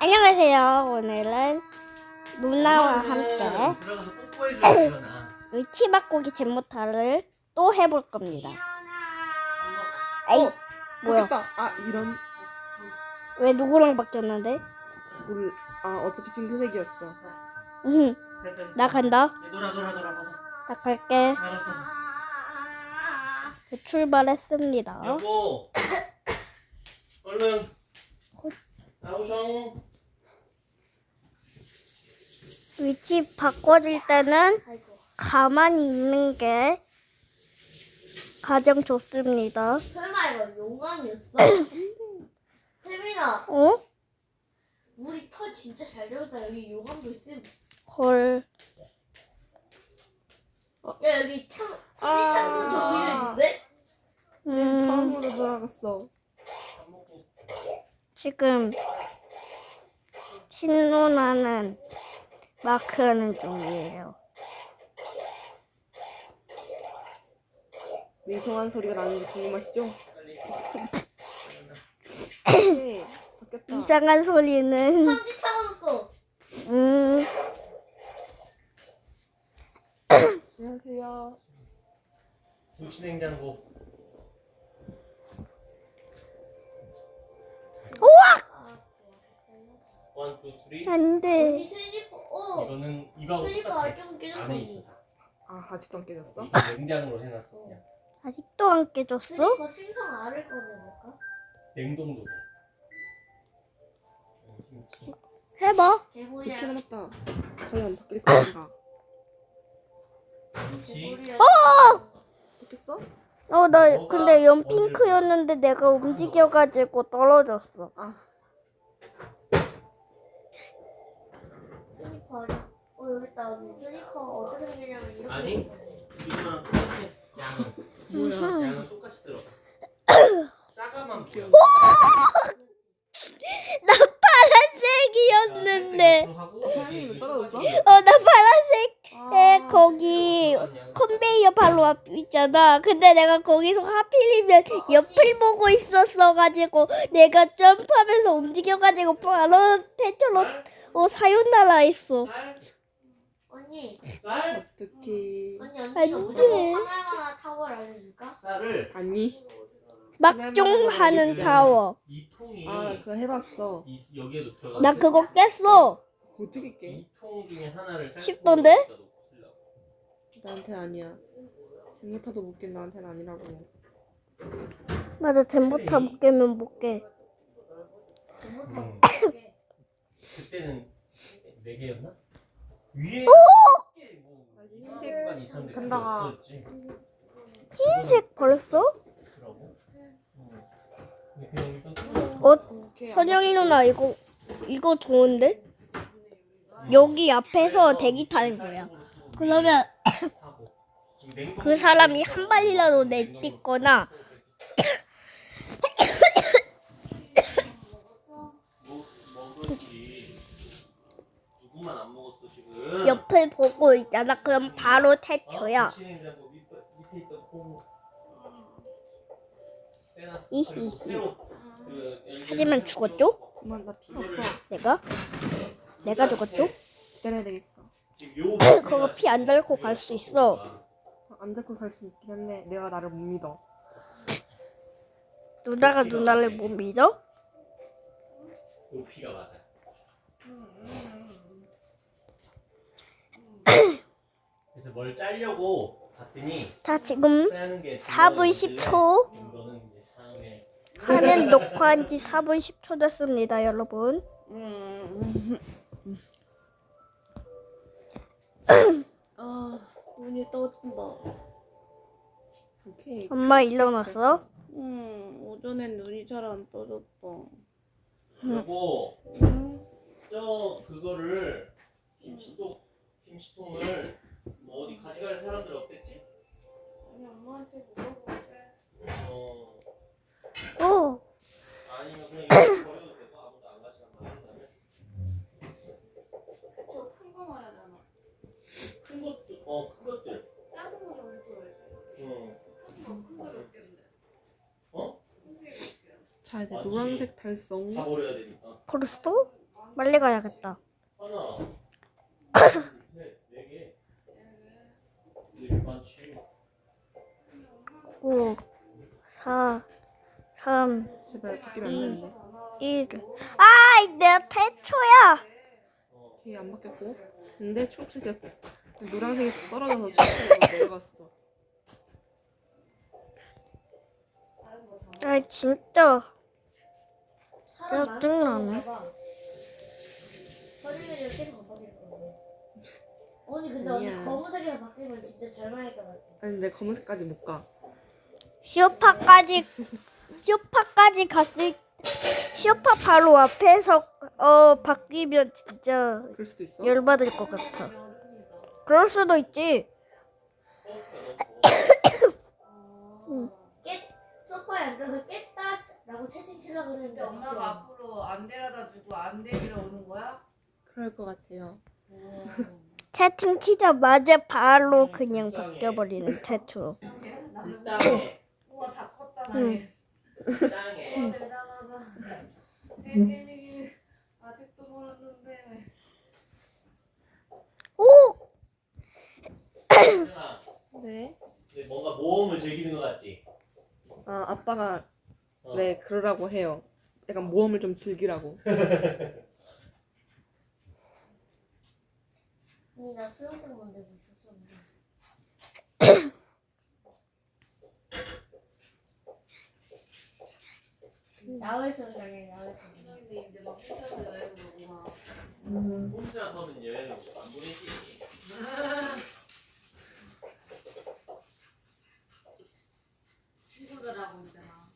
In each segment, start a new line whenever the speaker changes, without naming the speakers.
안녕하세요. 오늘은 누나와 함께
들어가서 뽀뽀해줘 일어나.
치바꾸기 제모타를 또 해볼 겁니다. 에이, 뭐야?
바뀌었다. 아 이런
왜 누구랑 바뀌었는데?
물. 아 어차피 핑크색이었어.
응, 나 간다.
돌아 돌아 돌아. 가자.
나 갈게.
알았어.
출발했습니다.
여보. 얼른. 나오셔.
위치 바꿔질 때는 가만히 있는 게 가장 좋습니다.
설마 이거 용암이었어? 태민아,
어?
우리 털 진짜 잘 되었다. 여기 용암도 있음.
헐.
야 여기 창, 소리창도 정리돼 있는데?
음,
처음으로 돌아갔어.
지금 신노나는 마크하는 중이에요.
밍성한 소리가 나는지 궁금하시죠? 네, 바뀌었다.
이상한 소리는
삼지 차가졌어.
음
안녕하세요.
김치냉장고.
우와
원, 투, 쓰리.
우리
안돼
슬 어.
이거는
슬리퍼
똑같아.
알좀 깨졌어.
안에 있어. 다.
아 아직도 안 깨졌어?
이거 냉장으로 해놨어. 그냥.
아직도 안 깨졌어?
슬리퍼 생선 알을 꺼내볼까?
냉동도 돼. 어, 김치.
해봐.
이렇게
개구리야.
남았다. 거의 안 바뀔 거니까.
김치.
개구리야.
바뀌었어?
어 나 근데 연핑크였는데 내가 움직여가지고 떨어졌어.
아
아니.
나 파란색이었는데.
파란색이 떨어졌어?
어 나 파란색에
아,
거기 컨베이어 바로 앞 있잖아. 근데 내가 거기서 하필이면 옆을 보고 있었어가지고 내가 점프하면서 움직여가지고 바로 대처로 어 사요나라 했어.
쌀?
언니,
쌀?
어떡해.
언니
안
언니가 무조건
돼.
하나하나 타워를 알려줄까?
쌀을
아니.
막종하는 타워.
이 통이
아 그거 해봤어.
이, 여기에도 들어가.
나 그거 깼어.
어떻게 깨?
이통 중에 하나를 짧고
쉽던데?
여기다 놓고 쓰려고.
나한테 아니야. 쟁여타도 못 깬 나한테는 아니라고.
맞아 젠부타 못 깨면 못 깨.
음. 그때는 네 개였나? 위에 개 뭐,
흰색
있었는데 그게
간다가.
없어졌지.
흰색?
그러고. 근데 그냥 일단 뜯어.
어. 선영이 누나 이거 이거 좋은데? 여기 앞에서 대기 타는 거야. 그러면
하고. 이 냉동
그 사람이 한 발이라도 내딛거나
뭐 먹을지 누구만 안 먹었어 지금.
옆을 보고 있잖아. 그럼 바로 태쳐야.
어? 김치냉장고 밑, 밑에 있던 콩 빼놨어.
이히히.
새로 그 열기를
하지만 죽었죠?
그만 나 피. 없어.
내가? 내가 죽었죠?
기다려야 되겠어.
지금 요
그거 피안 달고 갈수 있어.
안 잡고 살 수 있긴 한데 내가 나를 못 믿어.
누나가 누나를 못 믿어?
높이가 맞아. 그래서 뭘 짜려고 봤더니
자 지금
짜는 게
4분
중요했는데
10초.
이거는 이제 다음에
화면 녹화한 지 4분 10초 됐습니다, 여러분.
아, 눈이 떠진다.
오케이.
엄마 일어났어?
음, 오전엔 눈이 잘 안 떠졌다.
여보 저 그거를 김치통 김치통을 뭐 어디 가져갈 사람들 없겠지?
아니 엄마한테 물어볼게.
어
오,
아니면 그냥 버려도 되고 아무도 안 가져간 거 같다면
저 큰 거 말하잖아.
큰 것들 어큰 것들
작은 거좀 줘야지. 응큰 거를 없겠는데.
어?
자 이제
맞지.
노란색 달성.
다 버려야 되니까
벌써? 빨리 가야겠다.
하나, 둘, 셋, 네 개. 이게 많지.
5, 4, 3,
제발 바뀌면 안 되는데.
1. 아, 내가 태초야.
뒤에 안 바뀌었고. 근데 초록색이 노란색이 떨어져서 초록색으로 내려갔어.
아, 진짜. 짜증나네.
허리를. 언니 근데
아니야.
언니 검은색이 바뀌면 진짜 잘 나을 것 같아.
아니 근데 검은색까지 못 가.
쇼파까지 쇼파까지 갔을 쇼파 바로 앞에서 어 바뀌면 진짜
그럴 수도 있어.
열받을 것 같아. 그럴 수도 있지.
깨 소파에 앉아서 깼다라고 채팅 치려고
이제
그랬는데
엄마가 앞으로 안 데려다 주고 안 데리러 오는 거야?
그럴 것 같아요.
채팅 치자마자 바로 그냥 바뀌어버리는 태초로.
우와 다 컸다
응.
나이.
땅에.
우와 대단하다. 내 재미기 아직도 모르는데.
오,
하나,
네.
이제 뭔가 모험을 즐기는 것 같지?
아 아빠가
어.
네 그러라고 해요. 약간 모험을 좀 즐기라고.
언니 나 수영장 만들고 있었었는데.
막 혼자서 여행 오구나.
혼자서는 여행을 안 보내지.
친구들하고 막.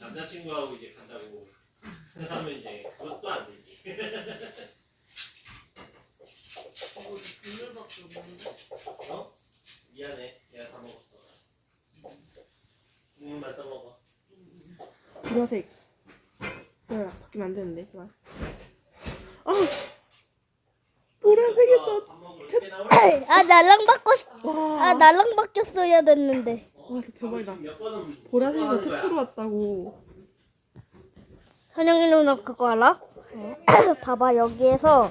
남자친구하고 이제 간다고 하면 이제 그것도 안 되지.
이거 국물밖에 없는데.
어? 미안해. 내가 다 먹었어. 국물만 떠먹어.
보라색. 안 되는데 그만.
보라색에서 밥 먹으러 때 나올
아 날랑 바꿨.
와.
아 날랑 바뀌었어야 됐는데.
와 진짜 대박이다. 보라색에서. 태초로 왔다고.
선영이 누나 그거 알아? 봐봐 여기에서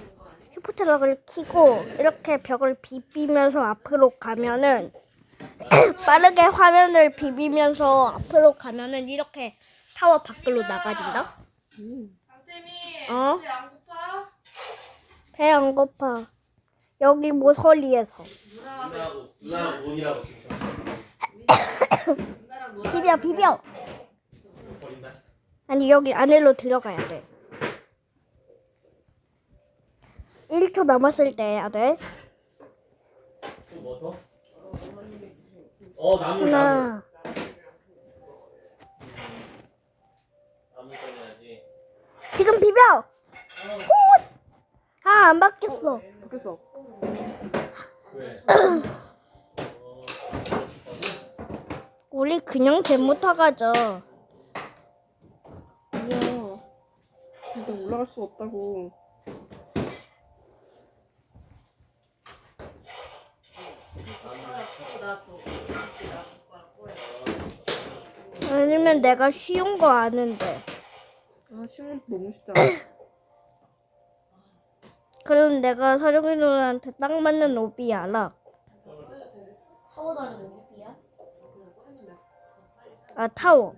슈퍼트럭을 키고 이렇게 벽을 비비면서 앞으로 가면은 빠르게 화면을 비비면서 앞으로 가면은 이렇게 타워 밖으로 나가진다.
음.
강태미.
어?
배 안 고파?
배 안 고파. 여기 모서리에서.
배.
누나하고 누나하고 논이라고 지금
누나랑 놀아.
비벼 비벼.
버린다.
아니 여기 안으로 들어가야 돼. 1초 남았을 때 해야 돼.
또뭐 줘? 어 나무 나무
하나. 지금 비벼. 아안 바뀌었어.
바뀌었어.
왜?
우리 그냥 잼부터 가죠.
아니야. 근데 올라갈 수가 없다고.
아니면 내가 쉬운 거 아는데.
아 너무 쉽잖아.
그럼 내가 서령이 누나한테 딱 맞는 오비 알아.
타워 다니는 오비야?
아 타워.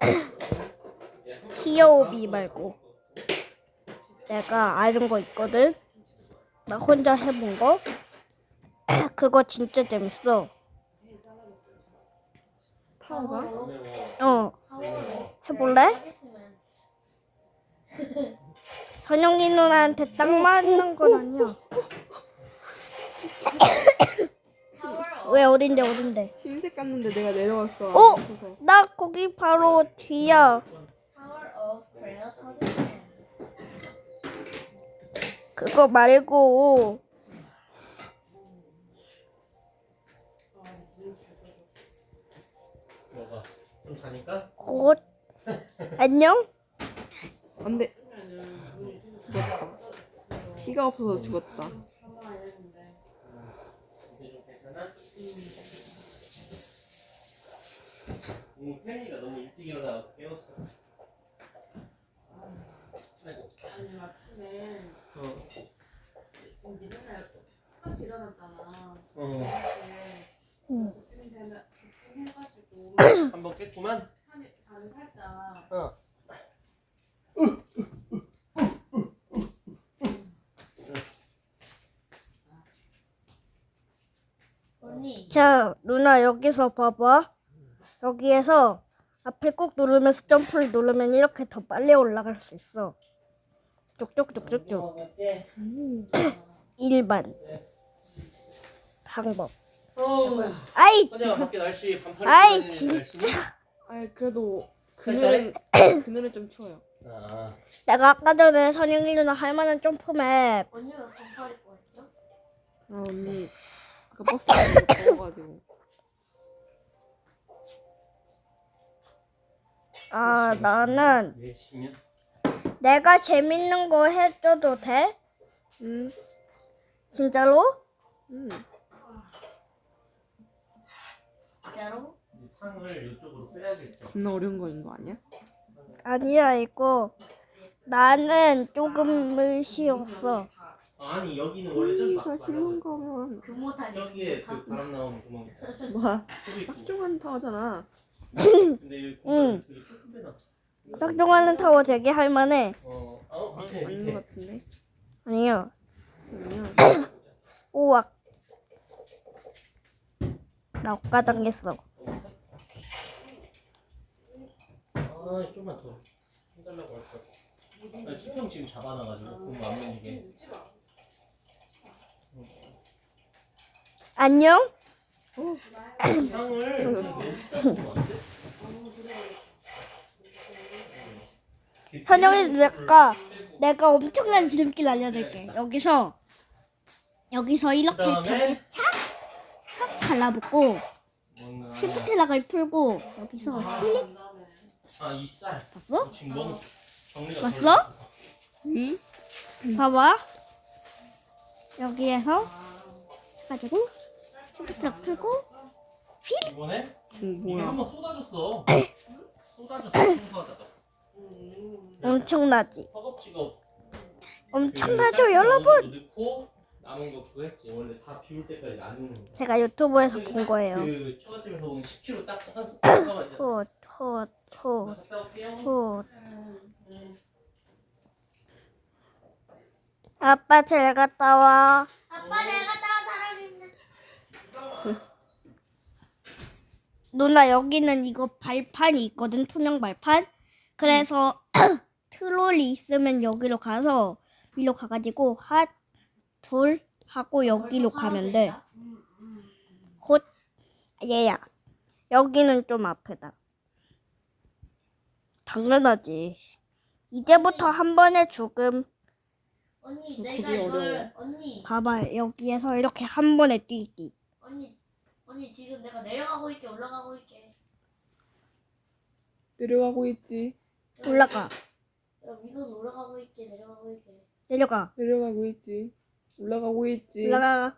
티어 오비 말고. 내가 아는 거 있거든. 나 혼자 해본 거. 그거 진짜 재밌어.
타워가?
어. 해볼래? 선영이 누나한테 딱 맞는 건 아니야. 왜 어딘데 어딘데?
흰색 갔는데 내가 내려왔어.
어? 나 거기 바로 뒤야. 그거 말고
좀 자니까?
곧 안녕?
안 돼. 죽었다. 피가 없어서 죽었다.
이제 좀 괜찮아? 음, 혜민이가 너무 일찍 일어나서 깨웠어. 아이고.
아니 아침에
어.
이제 맨날 같이 일어났잖아.
어.
응.
그쯤 되면 그쯤 해가지고
한번 깼구만.
잠이 살짝.
어.
언니
자, 누나 여기서 봐봐. 여기에서 앞을 꾹 누르면서 점프를 누르면 이렇게 더 빨리 올라갈 수 있어. 쭉쭉쭉쭉쭉. 일반 방법.
어우.
아이,
하냐 밖에 날씨 반팔
아이,
날씨니?
아이 그래도? 그늘은 그늘은 좀 추워요.
아.
내가 아까 전에 선영이 누나 할 만한 점프맵
언니가 반팔 입고 했죠?
아 언니 아까 버스 타고 더워가지고.
아 나는. 내가 재밌는 거 해줘도 돼?
응.
진짜로?
응.
진짜로?
이 상을 이쪽으로 빼야겠죠.
겁나 어려운 거인 거 아니야?
아니야 이거 나는 조금 쉬웠어
아니 여기는 원래 저기
막다 쉬운
말하는
거면
금모타니
저기에 그 바람 나오는 구멍.
뭐야?
저기 있고.
짝종한 타워잖아.
근데 여기 공간이
응.
되게 조금 빼놨어.
작동하는 타워 되게 할만해
어, 어
아,
밑에
아닌
밑에.
같은데.
아니요
아니야.
오악 나 억가당했어
아 좀만 더 해달라고 할 거. 아니, 수평 지금 잡아놔가지고 공안 밀리게.
안녕? 현영이 내가 내가 엄청난 지름길 알려줄게 여기서 여기서 이렇게
그다음에
벽에 착 갈라붙고
뭔가
시프트 락을 풀고 여기서 클릭
아이 쌀.
봤어?
지금 너무 정리가
봤어?
응?
봐봐 여기에서 가지고 시프트 락 풀고
이번에
응,
이게
뭐야?
한번 쏟아졌어. 쏟아졌어 청소하다가.
엄청나지
허겁지가 없.
엄청나죠
그
여러분
넣고 남은 거 그거 했지. 원래 다 비울 때까지 안 넣는 거.
제가 유튜브에서 본 거예요
그 처갓집에서 온 10kg 딱한 잠깐만요.
토토토 토
갔다 올게요.
아빠 잘 갔다 와
아빠 내가 따 사랑했는데
누나 여기는 이거 발판이 있거든 투명 발판 그래서 트롤이 있으면 여기로 가서 위로 가가지고 핫 둘 하고 여기로 가면 돼. 곧 얘야 여기는 좀 아프다. 당연하지. 이제부터 한 번에 죽음.
언니
그게
내가 이걸
어려워.
언니
봐봐 여기에서 이렇게 한 번에 뛰기.
언니 언니 지금 내가 내려가고 있게 올라가고 있게
내려가고 있지.
올라가
그럼 이건 올라가고 있게 내려가고 있게
내려가
내려가고 있지. 올라가고 있지.
올라가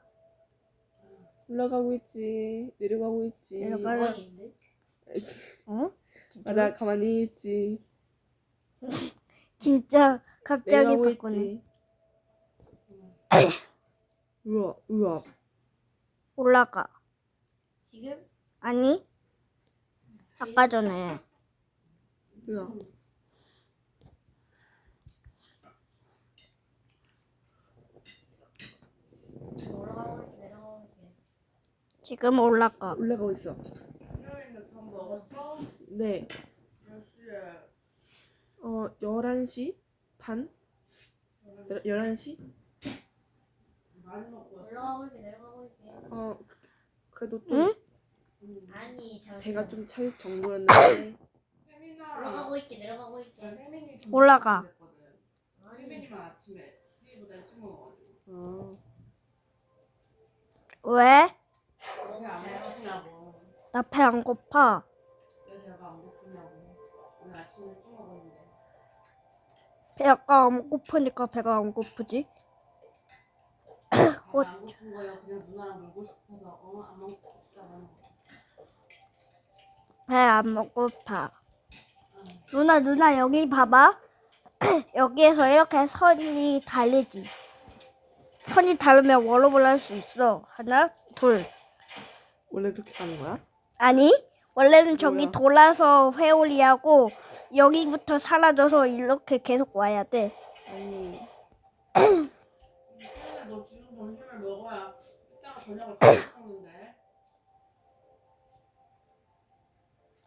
올라가고 있지. 내려가고 있지.
내려가.
이건인데
어?
맞아, 가만히 있지.
진짜 갑자기
내려가고
바꾸네.
있지. 우와, 우와.
올라가.
지금
아니 아까 전에
우와.
올라가고 있게 내려가고 있게
지금 올라가.
올라가고 있어.
일요일에 밥 먹었어?
네.
몇 시에?
어, 11시 반? 11시?
많이 먹고 왔어?
올라가고 있게 내려가고 있게
어, 그래도 좀
응?
아니 잠시
배가 좀 찰 정도였는데.
올라가고 있게 내려가고
나
있게
올라가.
아니
혜
나 배 안 고파.
왜 배가 안 고프냐고 오늘 아침에 일찍 먹었는데
배가 안 고프니까 배가 안 고프지.
배가 안 고픈 거야 그냥 누나랑 놀고 싶어서 어 안 먹고 싶다고
배 안 고파. 누나 누나 여기 봐봐. 여기에서 이렇게 선이 다르지. 선이 다르면 워업을 할수 있어. 하나, 둘.
원래 그렇게 가는 거야?
아니, 원래는 저기
뭐야?
돌아서 회오리하고 여기부터 사라져서 이렇게 계속 와야 돼.
아니
너 지금 점심을 먹어야 이따가 저녁을 잘 먹는데.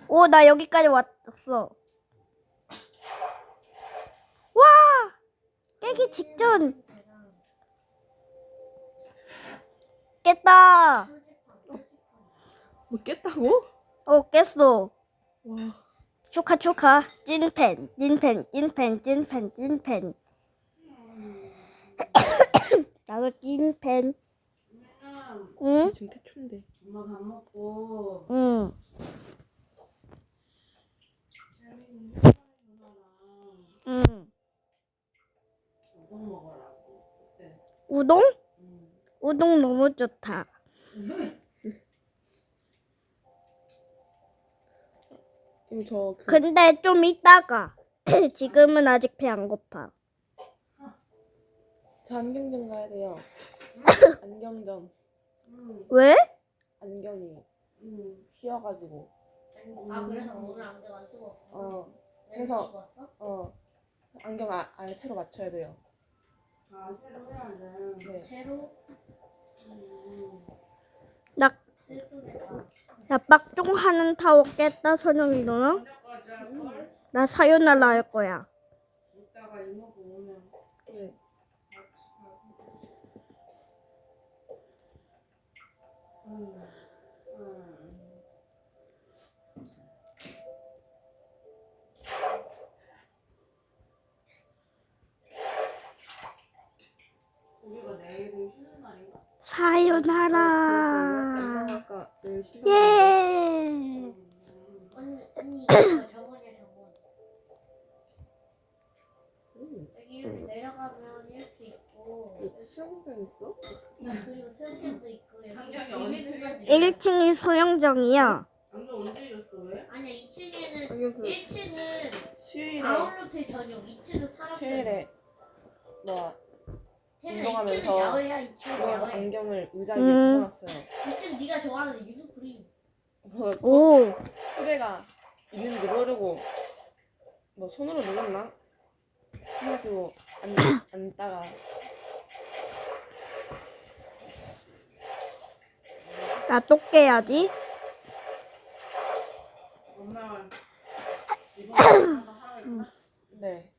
오, 나 여기까지 왔어. 와! 깨기 직전. 깼다.
뭐 깼다고?
어, 깼어.
와
축하 축하. 찐팬, 찐팬, 찐팬, 찐팬, 찐팬. 나도 찐팬. 응?
지금 태초인데
엄마 밥 먹고
응.
우동 먹으라고.
우동?
응.
우동 너무 좋다.
그럼 저 그
근데 좀 이따가. 지금은 아직 배 안 고파.
저 안경점 가야 돼요. 안경점
응.
왜?
안경이
응.
휘어가지고
아 그래서 오늘 안경 안 쓰고 왔어?
어 그래서-?
어.
안경 아, 아예 새로 맞춰야 돼요.
아, 새로 해야 돼.
네.
새로
응.
나,
슬프겠다
나 빡종 하는 타워 깼다, 선영이 너는? 나 사요나라 할 거야. 사요나라.
엄마가 내일 쉬는
예.
음.
언니 언니 이거 정원이야 정원 여기 이렇게 내려가면 이렇게 있고
수영장 있어?
그리고 수영장도 있고 여기
한양이 언제
1층이 소영정이야.
안경 언제 줬어 왜?
아니야 2층에는
안경 그
1층은
수요일에
아울러트 전용 2층은 사람
수요일에 뭐
태민아 2층은
운동하면서
야외야 2층은
그래서
야외
안경을 의자 위에
음.
붙여놨어요.
2층 네가 좋아하는 유수 프림
뭐
오.
후배가 있는지 모르고 뭐 손으로 눌렀나? 해가지고 안 앉다가
나 또 깨야지.
엄마가 이번 하라고 했구나
네.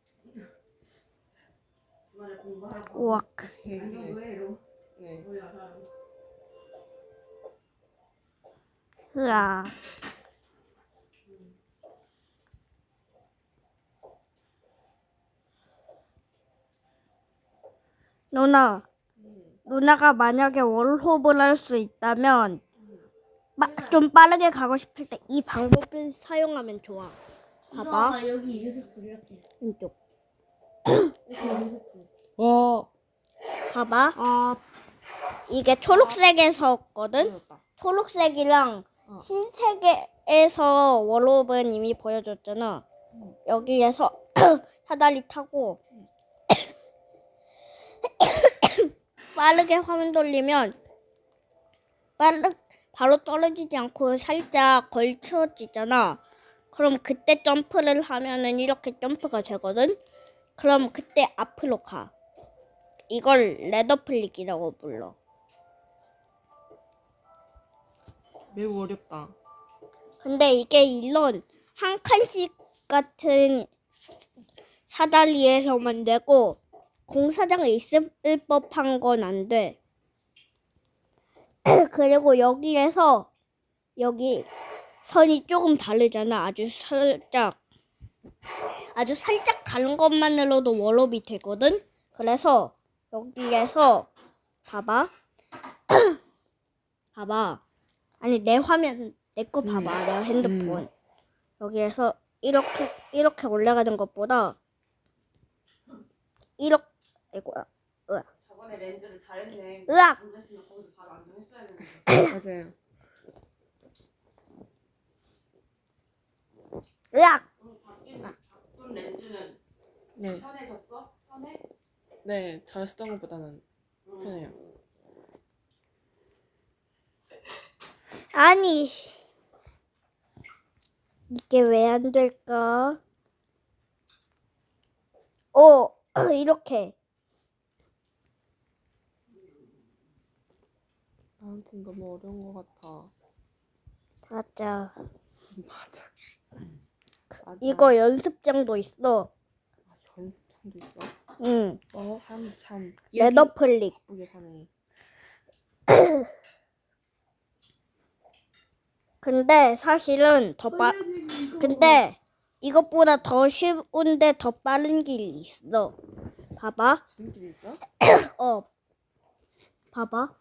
주말에 공부하라고
우악.
안경 왜 이러고
네.
우리 가서 하라고
으아. 누나, 누나가 만약에 월홉을 할 수 있다면 마, 좀 빠르게 가고 싶을 때 이 방법을 사용하면 좋아.
이거
봐봐.
봐 여기 이렇게
왼쪽.
이렇게 유수프
와.
봐봐. 어, 이게 초록색에서거든. 초록색이랑 흰색에서 월롭은 이미 보여줬잖아. 여기에서 사다리 타고 빠르게 화면 돌리면 빠르 바로 떨어지지 않고 살짝 걸쳐지잖아. 그럼 그때 점프를 하면은 이렇게 점프가 되거든. 그럼 그때 앞으로 가. 이걸 레더플릭이라고 불러.
매우 어렵다.
근데 이게 이런 한 칸씩 같은 사다리에서만 되고 공사장에 있을 법한 건 안 돼. 그리고 여기에서 여기 선이 조금 다르잖아. 아주 살짝 아주 살짝 가는 것만으로도 월업이 되거든. 그래서 여기에서 봐봐. 봐봐. 아니 내 화면 내 거 봐봐. 내 핸드폰. 여기에서 이렇게 이렇게 올라가는 것보다 이렇게 이거야.
저번에 렌즈를 잘했네
으악.
맞아요.
으악.
바꾼 렌즈는
네,
편해졌어? 편해?
네, 잘 쓰던 것보다는 편해요.
아니 이게 왜 안 될까? 어 이렇게
아무튼 너무 어려운 것 같아.
맞아.
맞아. 맞아.
이거 연습장도 있어.
아, 연습장도 있어.
응.
어? 참, 참.
레더 플릭.
예쁘게 사네.
근데 사실은 더 빠. 근데 이것보다 더 쉬운데 더 빠른 길이 있어. 봐봐.
지름길이 있어?
어. 봐봐.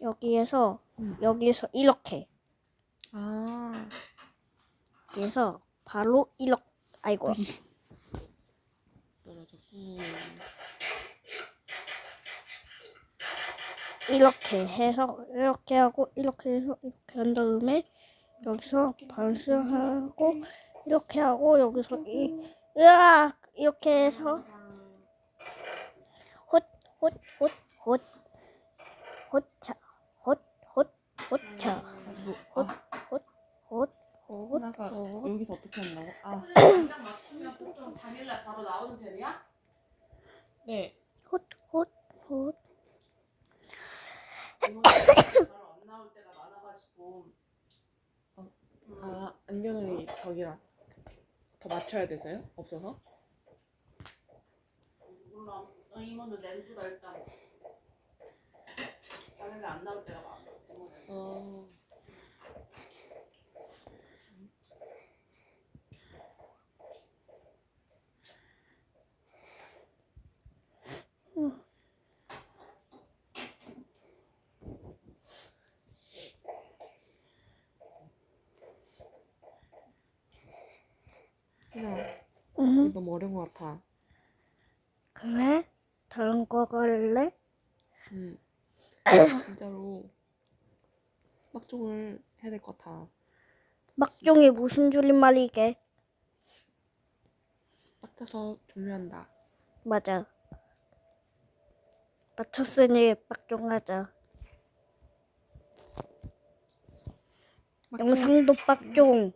여기에서 여기서 이렇게.
아.
여기서 바로 이렇게. 아이고.
떨어졌고.
이렇게 해서 이렇게 하고 이렇게 해서 이렇게 한 다음에 여기서 반스하고 이렇게 하고 여기서 이 으악 이렇게 해서 헛 헛 헛 헛 헛차 헛헛 헛차 헛헛헛헛
하나가 여기서 어떻게 한다고? 아.
딱 맞추면 보통 당일날 바로 나오는 편이야?
네.
헛헛헛
이거는 바로 안 나올 때가 많아가지고
아, 안경을 저기랑 더 돼서요? 없어서?
몰라 어, 이모는 렌즈가 일단 당일날 안 나올 때가 많아 이모는.
어. 희나, 이거 너무 어려운 것 같아.
그래? 다른 거 갈래?
음. 진짜로 막종을 해야 될 것 같아.
막종이 무슨 줄임말이게?
빡쳐서 종료한다.
맞아. 맞췄으니 빡종하자. 영상도 빡종.